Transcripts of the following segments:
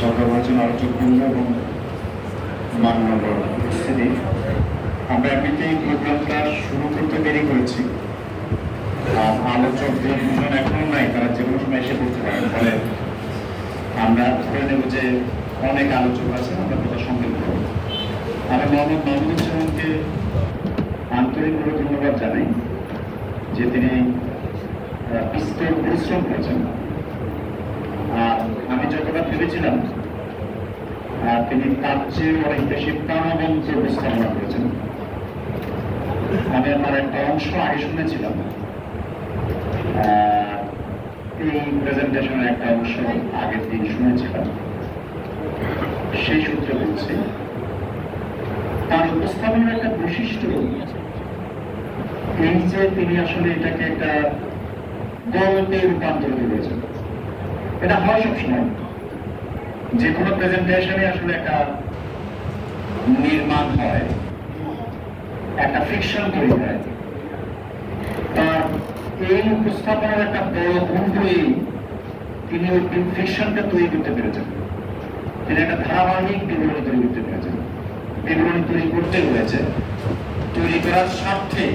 সরকার বলেছেন আলোচক বৃন্দ এবং মাননীয় উপস্থিতি আমরা এমনিতেই প্রোগ্রামটা শুরু করতে দেরি করেছি। আর আলোচক দুজন এখনও নাই, তারা যে কোনো সময় এসে পড়তে পারেন। ফলে আমরা ধরে নেব যে অনেক আলোচক আছে আমরা কথা সংক্ষেপ করব। আমি মোহাম্মদ মাহমুদুজ্জামানকে আন্তরিকভাবে ধন্যবাদ জানাই যে তিনি বিস্তর পরিশ্রম করেছেন। আমি যতটা ভেবেছিলাম তিনি তার চেয়ে অনেক বেশি প্রাণবন্ত উপস্থাপনা করেছেন। আমি আমার একটা অংশ আগে শুনেছিলাম। এই প্রেজেন্টেশনের একটা অংশ আগের দিন শুনেছিলাম সেই সূত্রে বলছি, তার উপস্থাপনার একটা বৈশিষ্ট্য এই যে তিনি আসলে এটাকে একটা গল্পে রূপান্তরিত করেছেন। এটা হয় সবসময় যে কোনো প্রেজেন্টেশনে আসলে একটা নির্মাণ হয়, একটা ফিকশন তৈরি হয়। তার এই উপস্থাপনার একটা বড় গুণ এই তিনি ওই ফিকশনটা তৈরি করতে পেরেছেন। তিনি একটা ধারাবাহিক বিবরণী তৈরি করতে পেরেছেন। বিবরণী তৈরি করতে হয়েছে। তৈরি করার স্বার্থে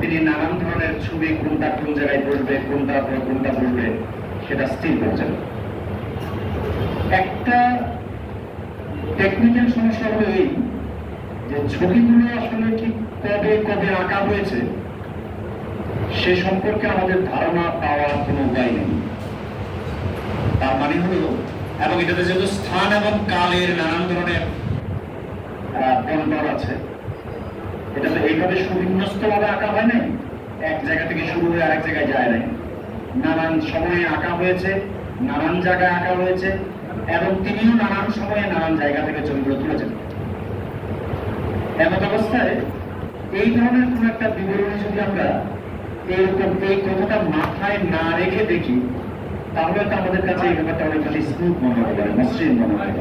তিনি নানান ধরনের ছবি কোনটা কোন জায়গায় বসবে, কোনটা পর কোনটা বসবে সেটা একটা টেকনিক্যাল সমস্যা হলো এই যে ছবিগুলো আসলে ঠিক কবে কবে আঁকা হয়েছে, সে সম্পর্কে আমাদের ধারণা পাওয়ার কোনো উপায় নেই। তার মানে হলো, এবং এটাতে যেহেতু স্থান এবং কালের নানান ধরনের বন্টন আছে এটা তো এইভাবে সুবিন্যস্ত ভাবে আঁকা হয় নাই? এক জায়গা থেকে শুরু হয়ে আরেক জায়গায় যায় নাই। নানান সময়ে আঁকা হয়েছে, নানান জায়গায় আঁকা হয়েছে, এবং তিনিও নানান সময়ে নানান জায়গা থেকে ছবিগুলো তুলেছেন। এমন অবস্থায় এই ধরনের কোন একটা বিবরণী যদি আমরা এরকম এই কথাটা মাথায় না রেখে দেখি, তাহলে তো আমাদের কাছে এই ব্যাপারটা অনেক বেশি স্মুথ মনে হতে পারে, মসৃণ মনে পারে।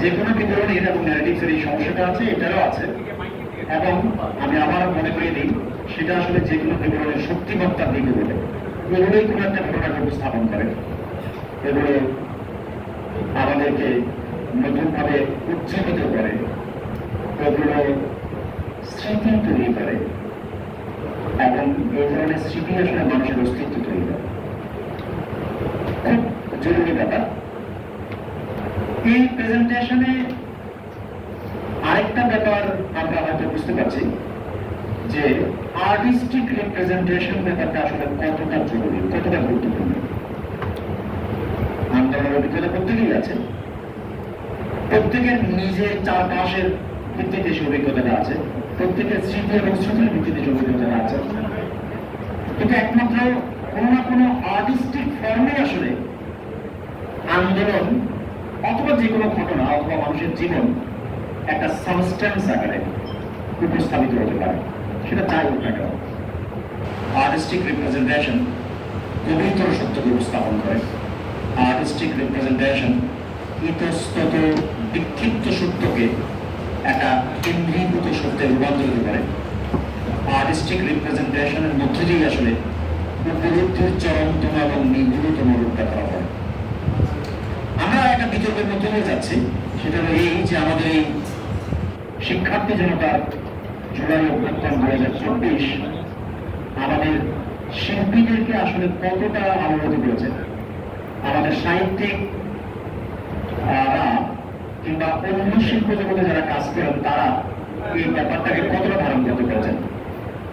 যে কোনো বিবরণী এবং ন্যারেটিভসের এই সমস্যাটা আছে, এটারও আছে। এবং আমি আবার মনে করিয়ে দিই, সেটা আসলে যে কোনো বিবরণের শক্তিমত্তার দিকে বলে এগুলোই কোনো একটা ঘটনাকে উপস্থাপন করে। এগুলো আমাদেরকে নতুনভাবে উজ্জীবিত করে, এগুলো স্মৃতি তৈরি করে, এবং এই ধরনের স্মৃতি আসলে মানুষের অস্তিত্ব তৈরি করে। খুব জরুরি ব্যাপার। এই প্রেজেন্টেশনে আরেকটা ব্যাপার আমরা হয়তো বুঝতে পারছি যে আর্টিস্টিক রিপ্রেজেন্টেশন ব্যাপারটা আসলে কতটা জরুরি, কতটা গুরুত্বপূর্ণ? আন্দোলনের প্রত্যেকেই আছে। প্রত্যেকের নিজের চারপাশের ভিত্তিতে সে অভিজ্ঞতাটা আছে। প্রত্যেকের স্মৃতি এবং স্মৃতির ভিত্তিতে সে অভিজ্ঞতাটা আছে। কিন্তু একমাত্র কোনো না কোনো আর্টিস্টিক ফর্মে আসলে আন্দোলন অথবা যে কোনো ঘটনা অথবা মানুষের জীবন একটা সাবস্টেন্স আকারে উপস্থাপিত হতে পারে। সেটা যাই হোক না কেন আর্টিস্টিক রিপ্রেজেন্টেশন গভীরতর সত্যকে উপস্থাপন করে। আর্টিস্টিক রিপ্রেজেন্টেশন ইতস্তত বিক্ষিপ্ত সত্যকে একটা কেন্দ্রীভূত সত্যে রূপান্তরিত করে। আর্টিস্টিক রিপ্রেজেন্টেশনের মধ্যে দিয়েই আসলে উপলব্ধির চরমতম এবং নিগুড়তম রূপটা করা হয়। আমরা একটা বিতর্কের মধ্যে হয়ে যাচ্ছি, সেটা এই যে আমাদের এই শিক্ষার্থী জনতার জুলাই অভ্যুত্থান দু হাজার চব্বিশ, আমাদের শিল্পীদেরকে আসলে কতটা আলোকিত করেছে। আমাদের সাহিত্যিক কিংবা অন্য শিল্প জগতে যারা কাজ করেন, তারা এই ব্যাপারটাকে কতটা ধারণ করতে পেরেছেন?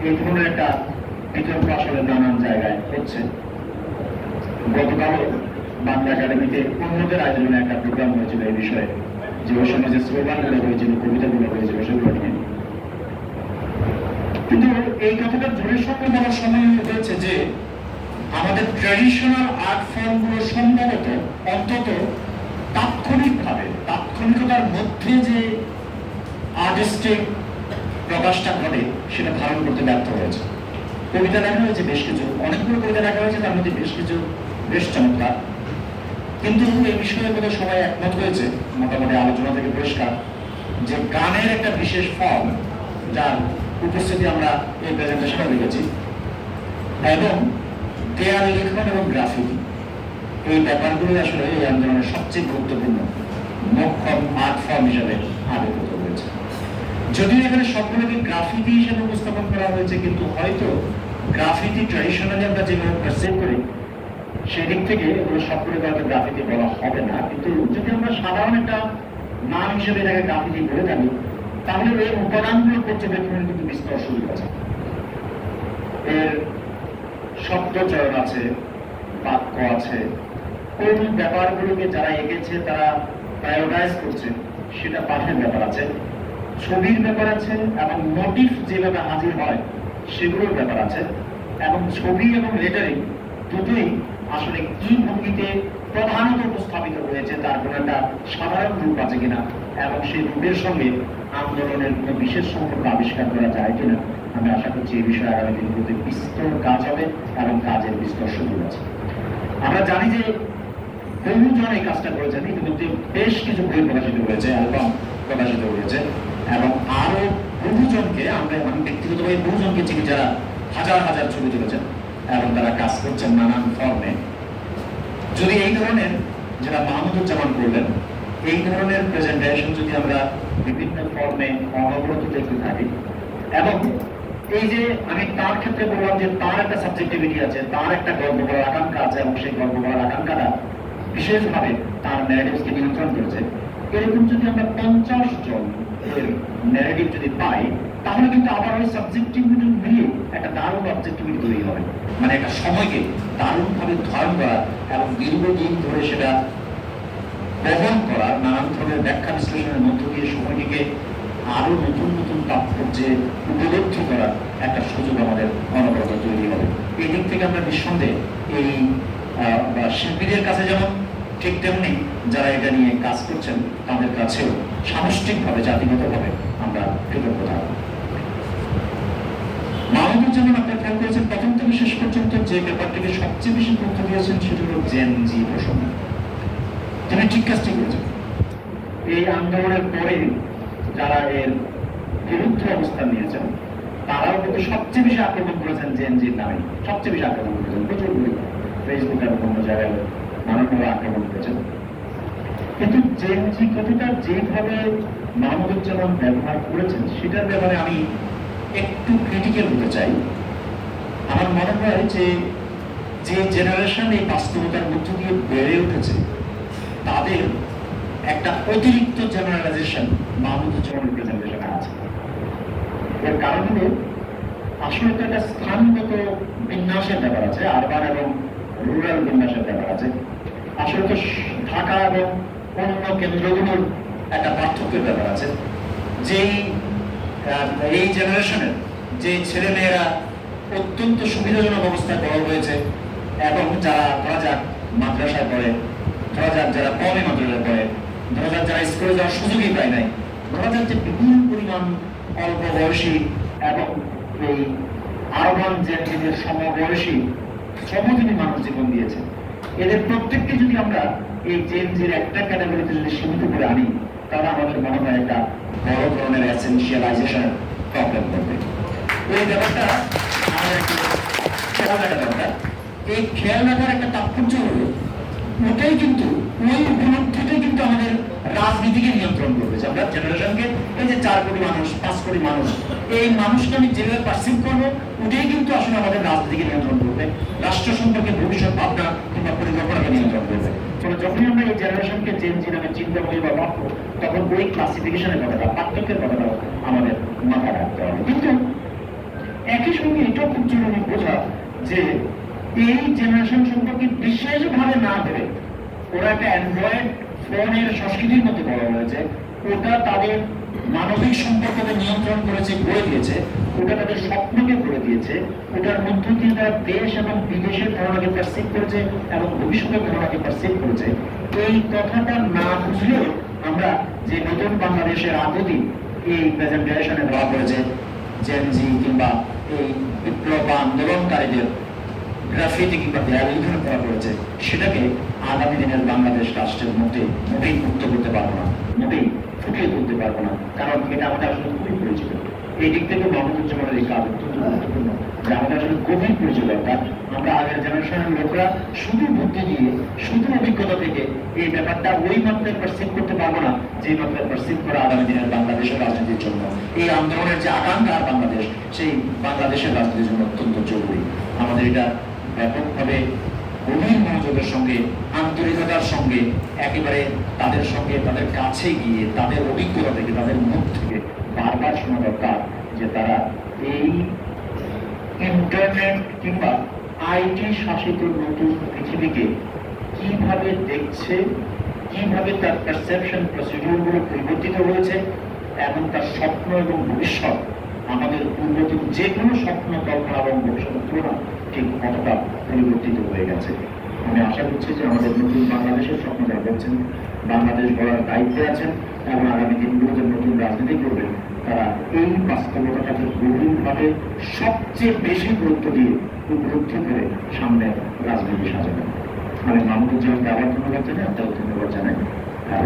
এই ধরনের একটা বিতর্ক আসলে নানান জায়গায় হচ্ছে। গতকাল বাংলা একাডেমিতে অন্যদের আয়োজনে একটা প্রোগ্রাম হয়েছিল এই বিষয়ে। যে ওই যে স্লোগানগুলো হয়েছিল কবিতাগুলো হয়েছিল সেগুলো নিয়ে কিন্তু এই কথাটা জোরের সঙ্গে বলার সময় হয়েছে যে আমাদের ট্র্যাডিশনাল আর্ট ফর্মগুলো সম্ভবত অন্তত তাৎক্ষণিকভাবে, তাৎক্ষণিকতার মধ্যে যে আর্টিস্টিক প্রকাশটা ঘটে, সেটা ধারণ করতে ব্যর্থ হয়েছে। কবিতা লেখা হয়েছে, বেশ কিছু। অনেকগুলো কবিতা লেখা হয়েছে, তার মধ্যে বেশ কিছু, বেশ চমৎকার। কিন্তু এই বিষয়ে বোধ সবাই একমত হয়েছে, মোটামুটি আলোচনা থেকে পরিষ্কার, যে গানের একটা বিশেষ ফর্ম যার উপস্থিতি আমরা এই প্রেজেন্টেশনে দেখেছি, এবং দেয়াল লিখন এবং গ্রাফিতি এই ব্যাপারগুলো আসলে এই আন্দোলনের সবচেয়ে গুরুত্বপূর্ণ মক্ষম আর্ট ফর্ম হিসাবে আবির্ভূত হয়েছে। যদিও এখানে সবগুলোকে গ্রাফিতি হিসেবে উপস্থাপন করা হয়েছে, কিন্তু হয়তো গ্রাফিতি ট্র্যাডিশনালি আমরা যেভাবে পারসিভ করি সেদিক থেকে এগুলো সবগুলোকে হয়তো গ্রাফিতি বলা হবে না। কিন্তু যদি আমরা সাধারণ একটা নাম হিসেবে এটাকে গ্রাফিতি বলে থাকি, তাহলে এই উপাদানগুলো পর্যবেক্ষণের কিন্তু বিস্তর সুযোগ আছে। এর শব্দ চয়ন আছে, বাক্য আছে। কোন ব্যাপারগুলোকে যারা এঁকেছে, তারা প্রায়োরাইজ করছে, সেটা পাঠের ব্যাপার আছে। ছবির ব্যাপার আছে এবং মোটিভ যেভাবে হাজির হয়, সেগুলোর ব্যাপার আছে। এবং ছবি এবং লেটারিং দুটোই আসলে কি ভঙ্গিতে প্রধানত উপস্থাপিত হয়েছে তার কোনো একটা সাধারণ রূপ আছে কিনা? এবং সেই রূপের সঙ্গে আন্দোলনের কোনো বিশেষ সম্পর্ক আবিষ্কার করা যায় কিনা? আমি আশা করছি এই বিষয়ে আগামী দিনগুলোতে বিস্তর কাজ হবে এবং কাজের বিস্তর সুযোগ আছে। আমরা জানি যে বহুজন এই কাজটা করেছেন, ইতিমধ্যে বেশ কিছু বই প্রকাশিত হয়েছে, অ্যালবাম প্রকাশিত হয়েছে, এবং আরও বহুজনকে আমরা আমি ব্যক্তিগতভাবে বহুজনকে চিনি যারা হাজার হাজার ছবি তুলেছেন। এবং তারা কাজ করছেন নানান ফর্মে। যদি এই ধরনের যেটা মাহমুদুজ্জামান করলেন এই ধরনের প্রেজেন্টেশন যদি আমরা বিভিন্ন ফর্মে অনবরত দেখতে থাকি, এবং এই যে আমি তার ক্ষেত্রে বললাম যে তার একটা সাবজেক্টিভিটি আছে, তার একটা গল্প করার আকাঙ্ক্ষা আছে, এবং সেই গল্প করার আকাঙ্ক্ষাটা বিশেষভাবে তার ন্যারেটিভসকে নিয়ন্ত্রণ করেছে। এরকম যদি আমরা পঞ্চাশ জন এর ন্যারেটিভ যদি পাই, তাহলে কিন্তু আবার ওই সাবজেক্টিভিটি মিলিয়ে একটা দারুণ অবজেক্টিভিটি তৈরি হবে। মানে একটা সময়কে দারুণভাবে ধারণ করা এবং দীর্ঘদিন ধরে সেটা বহন করা, নানান ধরনের ব্যাখ্যা বিশ্লেষণের মধ্য দিয়ে সময়টিকে আরও নতুন নতুন তাৎপর্যে উপলব্ধি করার একটা সুযোগ আমাদের অনবরত তৈরি হবে। এই দিক থেকে আমরা নিঃসন্দেহে এই শিল্পীদের কাছে যেমন ঠিক তেমনি যারা এটা নিয়ে কাজ করছেন, তাদের কাছেও সামষ্টিকভাবে, জাতিগতভাবে আমরা কৃতজ্ঞ থাকব মাহমুদুজ্জামান আপনার খেয়াল করেছেন, প্রথম থেকে শেষ পর্যন্ত যে ব্যাপারটিকে সবচেয়ে বেশি গুরুত্ব দিয়েছেন, সেটা হলো জেন জি প্রসঙ্গ। তিনি ঠিক কাজটি করেছেন। এই আন্দোলনের পরে যারা এর বিরুদ্ধে অবস্থান নিয়েছেন, তারাও কিন্তু সবচেয়ে বেশি আক্রমণ করেছেন জেন জির নামে। সবচেয়ে বেশি আক্রমণ করেছেন। প্রচুর ফেসবুক এবং অন্য জায়গায় নানানভাবে আক্রমণ করেছেন কিন্তু জেন জি কথাটা যেভাবে মাহমুদুজ্জামান ব্যবহার করেছেন, সেটার ব্যাপারে আমি একটু ক্রিটিক্যাল হতে চাই। আমার মনে হয় যে যে জেনারেশন এই বাস্তবতার মধ্য দিয়ে বেড়ে উঠেছে, তাদের একটা অতিরিক্ত জেনারেলাইজেশন মাহমুদুজ্জামানের প্রেজেন্টেশনে আছে। এর কারণ হলো, আসলে একটা স্থানগত বিন্যাসের ব্যাপার আছে আরবান এবং রুরাল বিন্যাসের ব্যাপার আছে। আসলে তো ঢাকা এবং অন্য কেন্দ্রগুলোর একটা পার্থক্যের ব্যাপার আছে। যেই এই জেনারেশনের যে ছেলে মেয়েরা অত্যন্ত সুবিধাজনক অবস্থায় বড় হয়েছে এবং যারা, ধরা যাক, মাদ্রাসায় পড়ে, ধরা যাক যারা কমে মাদ্রাসায় পড়ে, ধরা যাক যারা স্কুলে যাওয়ার সুযোগই পায় নাই, ধরা যাক যে বিপুল পরিমাণ অল্প বয়সী এবং এই আরবান জেনজিদের সমবয়সী শ্রমজীবী মানুষ জীবন দিয়েছে। এদের প্রত্যেককে যদি আমরা এই জেনজির একটা ক্যাটাগরিতে যদি সীমিত করে আনি, তাহলে আমাদের মনে হয় একটা বড় ধরনের এসেন্সিয়ালাইজেশন প্রবলেম করবে। এই ব্যাপারটা খেয়াল দরকার। এই খেয়াল রাখার একটা তাৎপর্য হলো, ওটাই কিন্তু, ওই উপলব্ধিটাই কিন্তু আমাদের রাজনীতিকে নিয়ন্ত্রণ করবে। আমরা জেনারেশনকে এই যে চার কোটি মানুষ, পাঁচ কোটি মানুষ এই মানুষকে আমি যেভাবে পার্সিভ করব, ওটাই কিন্তু আসলে আমাদের রাজনীতিকে নিয়ন্ত্রণ করবে। রাষ্ট্র সম্পর্কে ভবিষ্যৎ ভাবনা কিংবা পরিকল্পনাকে নিয়ন্ত্রণ করবে। ফলে যখনই আমরা এই জেনারেশনকে জেন জি নামে চিন্তা করি বা ভাববো, তখন ওই ক্লাসিফিকেশনের কথাটা, পার্থক্যের কথাটাও আমাদের মাথায় রাখতে হবে। কিন্তু একই সঙ্গে এটাও খুব জরুরি বোঝা যে এই জেনারেশন সম্পর্কে বিশেষভাবে না ধরে ওরা একটা অ্যান্ড্রয়েড ফোনের সংস্কৃতির মধ্যে বড় হয়েছে। ওটা তাদের মানবিক সম্পর্ককে নিয়ন্ত্রণ করেছে, গড়ে দিয়েছে, ওটা তাদের স্বপ্নকে গড়ে দিয়েছে, ওটার মধ্য দিয়ে তারা দেশ এবং বিদেশের ধারণাকে পারসিভ করেছে এবং ভবিষ্যতের ধারণাকে পারসিভ করেছে। এই কথাটা না বুঝলেও আমরা যে নতুন বাংলাদেশের আগতি এই প্রেজেন্টেশনে ধরা পড়েছে জেনজি কিংবা এই বিপ্লব আন্দোলনকারীদের গ্রাফিতি কিংবা দেয়ালিখন করা করেছে, সেটাকে আগামী দিনের বাংলাদেশ রাষ্ট্রের মধ্যে মোটেই মুক্ত করতে পারব না। মোটেই। ফুটিয়ে তুলতে পারব না। কারণ এটা আমাদের আসলে খুবই পরিচিত। এই দিক থেকে মাহমুদুজ্জামানের এই কাজ অত্যন্ত গুরুত্বপূর্ণ। যে আমাদের আসলে গভীর পরিচয় দরকার আমরা আগের জেনারেশনের লোকরা শুধু বুদ্ধি দিয়ে, শুধু অভিজ্ঞতা থেকে এই ব্যাপারটা ওই মাত্রায় পারসিভ করতে পারব না, যে মাত্রায় পারসিভ করা আগামী দিনের বাংলাদেশের রাজনীতির জন্য। এই আন্দোলনের যে আকাঙ্ক্ষা বাংলাদেশ, সেই বাংলাদেশের রাজনীতির জন্য অত্যন্ত জরুরি। আমাদের এটা ব্যাপকভাবে গভীর মনোযোগের সঙ্গে, আন্তরিকতার সঙ্গে, একেবারে তাদের সঙ্গে, তাদের কাছে গিয়ে, তাদের অভিজ্ঞতা থেকে, তাদের মুখ থেকে বারবার শোনা দরকার যে তারা এই ইন্টারনেট কিংবা আইটি শাসিত নতুন পৃথিবীকে কীভাবে দেখছে, কীভাবে তার পারসেপশন প্রসিডিউরগুলো পরিবর্তিত হয়েছে, এবং তার স্বপ্ন এবং ভবিষ্যৎ আমাদের পূর্বতন যে কোনো স্বপ্ন, কল্পনা এবং ভবিষ্যতের তুলনা ঠিক কতটা পরিবর্তিত হয়ে গেছে। আমি আশা করছি যে আমাদের নতুন বাংলাদেশের স্বপ্ন যারা দেখছেন, বাংলাদেশ গড়ার দায়িত্বে আছেন এবং আগামী দিনগুলোতে নতুন রাজনীতি করবেন, তারা এই বাস্তবতাটাকে গভীরভাবে সবচেয়ে বেশি গুরুত্ব দিয়ে উপলব্ধ করে সামনে রাজনীতি সাজাবেন। আমি মাহমুদুজ্জামানকে আবার ধন্যবাদ জানাই, আপনাকে ধন্যবাদ জানাই। আর